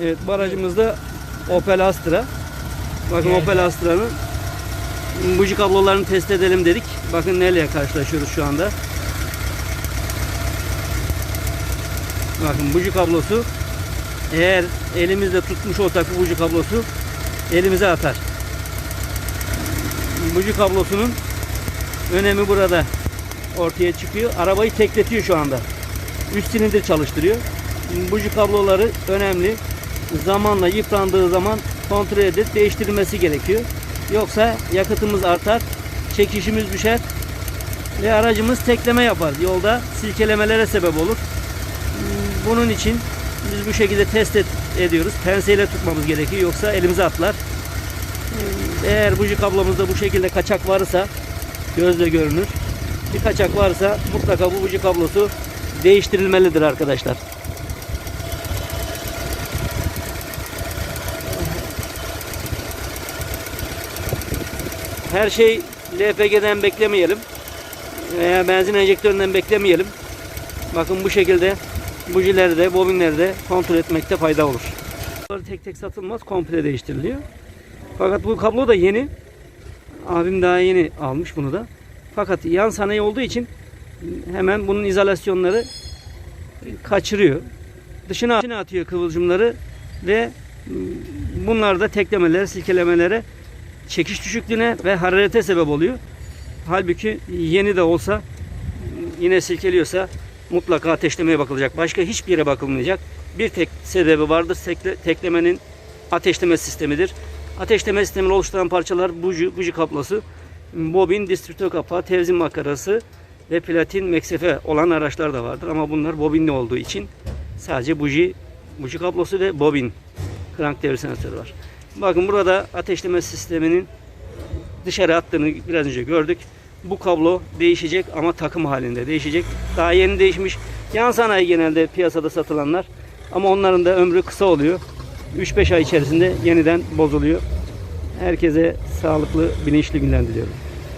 Evet bu aracımızda Opel Astra. Bakın Evet. Opel Astra'nın buji kablolarını test edelim dedik. Bakın neyle karşılaşıyoruz şu anda. Bakın buji kablosu eğer elimizde tutmuş olsak bu buji kablosu elimize atar. Buji kablosunun önemi burada ortaya çıkıyor. Arabayı tekletiyor şu anda. Üst silindir çalıştırıyor. Buji kabloları önemli. Zamanla yıprandığı zaman kontrol edip değiştirilmesi gerekiyor. Yoksa yakıtımız artar, çekişimiz düşer ve aracımız tekleme yapar. Yolda silkelemelere sebep olur. Bunun için biz bu şekilde test et- ediyoruz. Penseyle tutmamız gerekiyor yoksa elimize atlar. Eğer buji kablomuzda bu şekilde kaçak varsa gözle görünür. Bir kaçak varsa mutlaka bu buji kablosu değiştirilmelidir arkadaşlar. Her şey LPG'den beklemeyelim. Veya benzin enjektöründen beklemeyelim. Bakın bu şekilde bujileri de bobinleri de kontrol etmekte fayda olur. Bunlar tek tek satılmaz komple değiştiriliyor. Fakat bu kablo da yeni. Abim daha yeni almış bunu da. Fakat yan sanayi olduğu için hemen bunun izolasyonları kaçırıyor. Dışına, atıyor kıvılcımları ve bunlar da teklemelere, silkelemelere, çekiş düşüklüğüne ve hararete sebep oluyor. Halbuki yeni de olsa yine silkeliyorsa mutlaka ateşlemeye bakılacak. Başka hiçbir yere bakılmayacak. Bir tek sebebi vardır. Tekle, teklemenin ateşleme sistemidir. Ateşleme sistemini oluşturan parçalar buji, buji kablosu, bobin, distribütör kapağı, tevzin makarası ve platin meksefe olan araçlar da vardır. Ama bunlar bobinli olduğu için sadece buji, buji kablosu ve bobin krank devir sensörü var. Bakın burada ateşleme sisteminin dışarı attığını biraz önce gördük. Bu kablo değişecek ama takım halinde değişecek. Daha yeni değişmiş. Yan sanayi genelde piyasada satılanlar. Ama onların da ömrü kısa oluyor. 3-5 ay içerisinde yeniden bozuluyor. Herkese sağlıklı, bilinçli günler diliyorum.